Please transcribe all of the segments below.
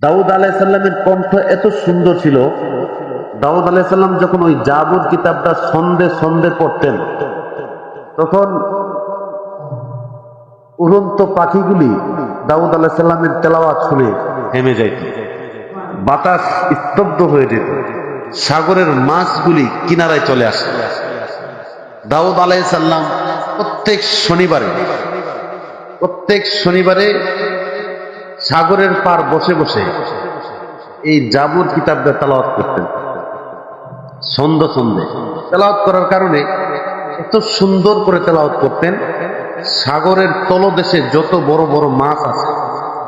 দাউদ আলাইসাল্লামের কণ্ঠ এত সুন্দর ছিল। দাউদ আলাইসাল্লাম যখন ওই জাবুর কিতাবটা সন্ধে সন্ধে পড়তেন, তখন উড়ন্ত পাখিগুলি দাউদ আলাইসাল্লামের তেলাওয়াত শুনে হেমে যাইত। বাতাস স্তব্ধ হয়ে যেত। সাগরের মাছগুলি কিনারায় চলে আসে দাউদ আলাইসাল্লাম প্রত্যেক শনিবারে প্রত্যেক শনিবারে সাগরের পার বসে বসে এই জাবুর কিতাবটা তেলাওয়াত করতেন। সন্ধ্যে সন্ধ্যে তেলাওয়াত করার কারণে এত সুন্দর করে তেলাওয়াত করতেন। সাগরের তলদেশে যত বড় বড় মাছ আছে,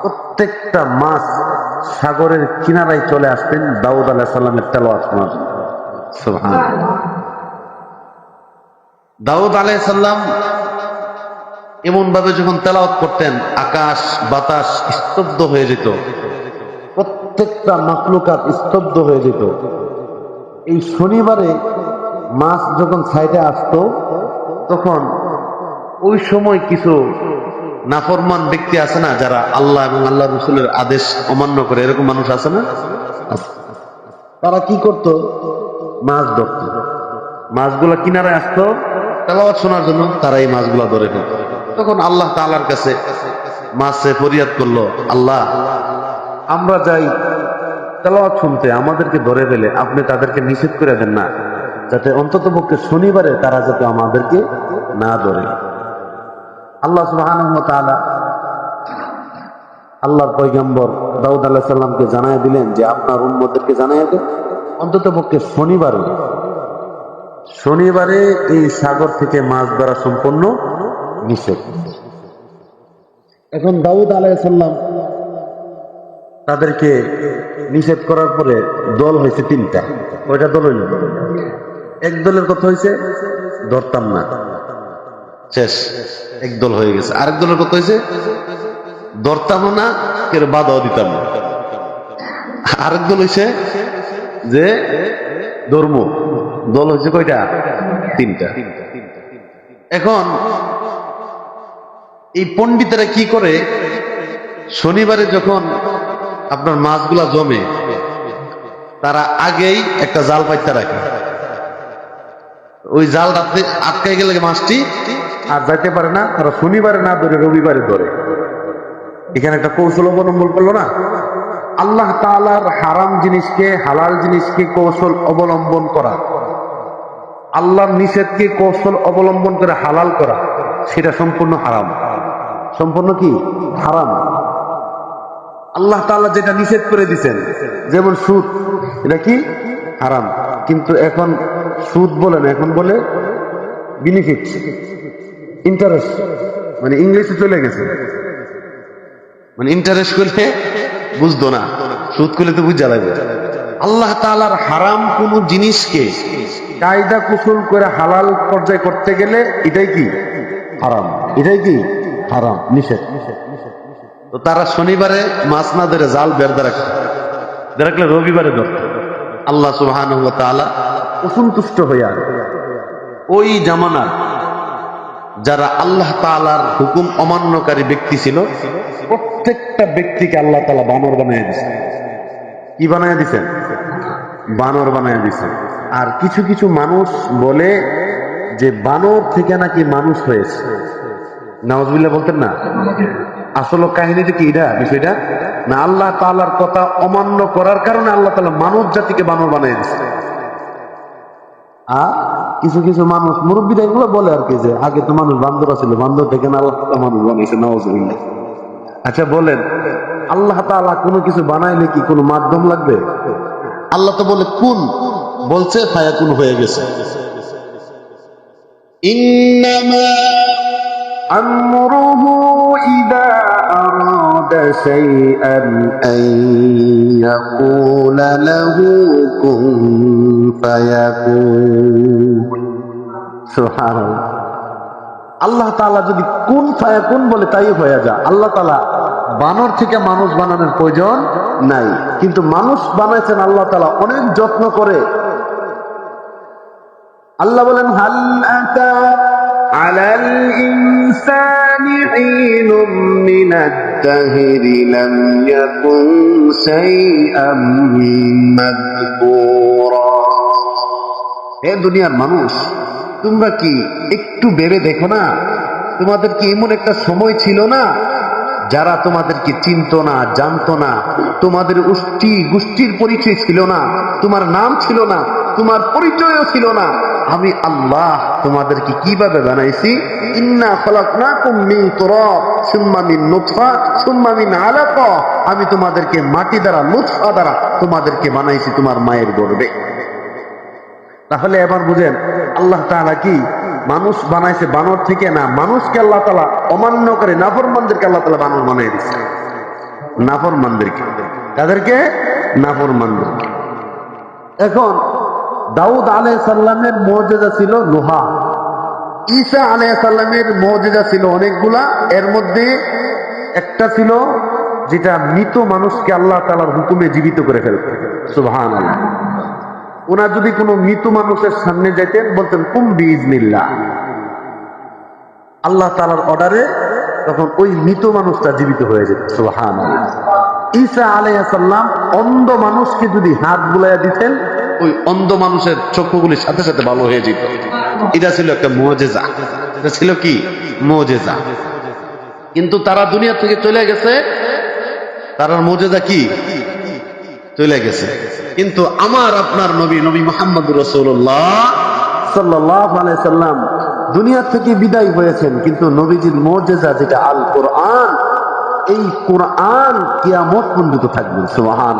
প্রত্যেকটা মাছ সাগরের কিনারায় চলে আসতেন দাউদ আলাহ সাল্লামের তেলাওয়াত শোনার জন্য। দাউদ আলাহ সাল্লাম এমন ভাবে যখন তেলাওয়াত করতেন, আকাশ, বাতাস স্তব্ধ হয়ে যেত। প্রত্যেকটা মাকলুকাত স্তব্ধ হয়ে যেত। এই শনিবারে মাছ যখন সাইডে আসতো, তখন ওই সময় কিছু নাফরমান ব্যক্তি আছে না, যারা আল্লাহ এবং আল্লাহ রসুলের আদেশ অমান্য করে, এরকম মানুষ আছে না? তারা কি করত? মাছ ধরত। মাছগুলা কিনারে আসতো। তেলাওয়াত শোনার জন্য তারা এই মাছগুলা ধরে ফেলত। তখন আল্লাহ তাআলার কাছে মাছে ফরিয়াদ করল, আল্লাহ, আমরা যাই তেলাওয়াত শুনতে, আমাদেরকে ধরে ফেলে, আপনি তাদেরকে নিষেধ করে দেন না, যাতে অন্তত পক্ষে শনিবারে তারা যাতে আমাদেরকে না ধরে। আল্লাহ তাআলা আল্লাহর পয়গম্বর দাউদ আলাইহিস সালামকে জানায় দিলেন যে, আপনার উম্মতদেরকে জানায় দেন অন্তত পক্ষে শনিবারে। শনিবারে এই সাগর থেকে মাছ ধরা সম্পূর্ণ নিষেধ। এখন দাউদ আলাইসাল্লাম তাদেরকে নিষেধ করার পরে দল হয়েছে তিনটা। ওইটা দল হইল? এক দলের কথা হয়েছে ধরতাম না। শেষ, এক দল হয়ে গেছে। আরেক দলের কথা হয়েছে ধরতাম না কেউ বাধাও দিতাম না। আরেক দল হয়েছে যে ধর্ম। দল হচ্ছে কয়টা? তিনটা। এখন এই পণ্ডিতেরা কি করে? শনিবারে যখন আপনার মাছগুলা জমে, তারা আগেই একটা জাল পাইতে রাখে। ওই জাল রাতে আটকাই গেলে মাছটি আর যাইতে পারে না, তারা শনিবারে না ধরে, রবিবারে ধরে। এখানে একটা কৌশল অবলম্বন করল না? আল্লাহ তাআলার হারাম জিনিসকে, হালাল জিনিসকে কৌশল অবলম্বন করা। আল্লাহর নিষেধকে কৌশল অবলম্বন করে হালাল করা, সেটা সম্পূর্ণ হারাম। সম্পূর্ণ কি? হারাম। আল্লাহ তাআলা যেটা নিষেধ করে দিছেন, যেমন সুদ, এটা কি? হারাম। কিন্তু এখন সুদ বলে না, এখন বলে বেনিফিট ইন্টারেস্ট মানে ইংলিশে চলে গেছে। মানে ইন্টারেস্ট করলে বুঝতো না, সুদ করলে তো বুঝা লাগবে। আল্লাহ তাআলার হারাম কোন জিনিসকে কায়দা কুশল করে হালাল পর্যায়ে করতে গেলে এটাই কি? হারাম। এটাই কি? হারাম, নিষেধ। তো তারা শনিবারে মাছ না ধরে জাল বের দিয়ে রাখতো রাখলে রবিবারে ধরত। আল্লাহ তাআলা অসন্তুষ্ট হইয়া ওই জামানার যারা আল্লাহ তাআলার হুকুম অমান্যকারী ব্যক্তি ছিল, প্রত্যেকটা ব্যক্তিকে আল্লাহ তাআলা বানর বানিয়ে দিয়েছেন কি বানিয়ে দিছেন বানর বানিয়ে দিছেন আর কিছু কিছু মানুষ বলে যে বানর থেকে নাকি মানুষ হয়েছে। নাওয়াজ বলতেন না? আসল কাহিনীটা কি এটা? বিষয়টা? না, আল্লাহ তালার কথা অমান্য করার কারণে আল্লাহ তালা মানব জাতিকে বানর বানিয়ে দিচ্ছে আ কিছু কিছু মানুষ, মুরব্বীরা এগুলো বলে আর কি যে, আগে তো মানুষ বান্দর ছিল, বান্দর দেখেন আল্লাহ তালা মানুষ বানিয়েছে নওয়াজবিল্লা আচ্ছা বলেন, আল্লাহ তালা কোনো কিছু বানাইলে কি কোনো মাধ্যম লাগবে? আল্লাহ তো বলে, কোন বলছে, ফায়াকুন হয়ে গেছে। ইন্নামা أمره إذا أراد شيئا أن يقول له كن فيكون সুবহানাল্লাহ। আল্লাহ তাআলা যদি কোন ফায়াকুন বলে তাই হয়ে যা আল্লাহ তাআলা বানর থেকে মানুষ বানানোর প্রয়োজন নাই কিন্তু মানুষ বানাইছেন আল্লাহ তাআলা অনেক যত্ন করে আল্লাহ বলেন হাল أتى على الإنسان حين من الدهر الدهر لم يكن شيئا مذكورا হে দুনিয়ার মানুষ তোমরা কি একটু ভেবে দেখো না তোমাদের কি এমন একটা সময় ছিল না যারা তোমাদেরকে চিনত না জানতো না তোমাদের গোষ্ঠী গোষ্ঠীর পরিচয় ছিল না তোমার নাম ছিল না তোমার পরিচয়ও ছিল না আমি আল্লাহ তোমাদেরকে কীভাবে বানাইছি? ইন্না খলাকনাকুম মিন তুরাব, সুম্মা মিন নুতফা, সুম্মা মিন আলাকা। আমি তোমাদেরকে মাটি দ্বারা লুৎফা দ্বারা তোমাদেরকে বানাইছি তোমার মায়ের গর্ভে তাহলে এবার বুঝেন, আল্লাহ তাআলা কি? মানুষ বানাইছে বানর থেকে না, মানুষকে আল্লাহ তাআলা অমান্য করে নাফরমানদেরকে আল্লাহ তাআলা বানর বানিয়ে দিচ্ছে নাফরমানদেরকে। তাদেরকে নাফরমানদেরকে। এখন দাউদ আলাইহিস সালামের মুজিজা ছিল লোহা। ঈসা আলাইহিস সালামের মুজিজা ছিল অনেকগুলা। এর মধ্যে একটা ছিল যেটা মৃত মানুষকে আল্লাহ তালার হুকুমে জীবিত করে ফেলতে। সুবহানাল্লাহ। ওনার যদি কোনো মৃত মানুষের সামনে যাইতেন, বলতেন, কুম বিজনিল্লা আল্লাহ তালার অর্ডারে তখন ওই মৃত মানুষটা জীবিত হয়ে যেত। সুহান ঈসা আলাইসাল্লাম অন্ধ মানুষকে যদি হাত বুলাইয়া দিতেন ওই অন্ধ মানুষের চক্ষুগুলির সাথে সাথে ভালো হয়ে যেত। এটা ছিল একটা মোজেজা। এটা ছিল কি? মোজেজা। কিন্তু তারা দুনিয়া থেকে চলে গেছে। তারার মোজেজা কি? চলে গেছে। কিন্তু আমার, আপনার নবী নবী মোহাম্মদ রসুল্লাহ সাল্লাহ সাল্লাম দুনিয়া থেকে বিদায় হয়েছেন। কিন্তু নবীজির মর্যাদা যেটা আল কোরআন এই কোরআন কিয়ামত পর্যন্ত থাকবে। সুবহান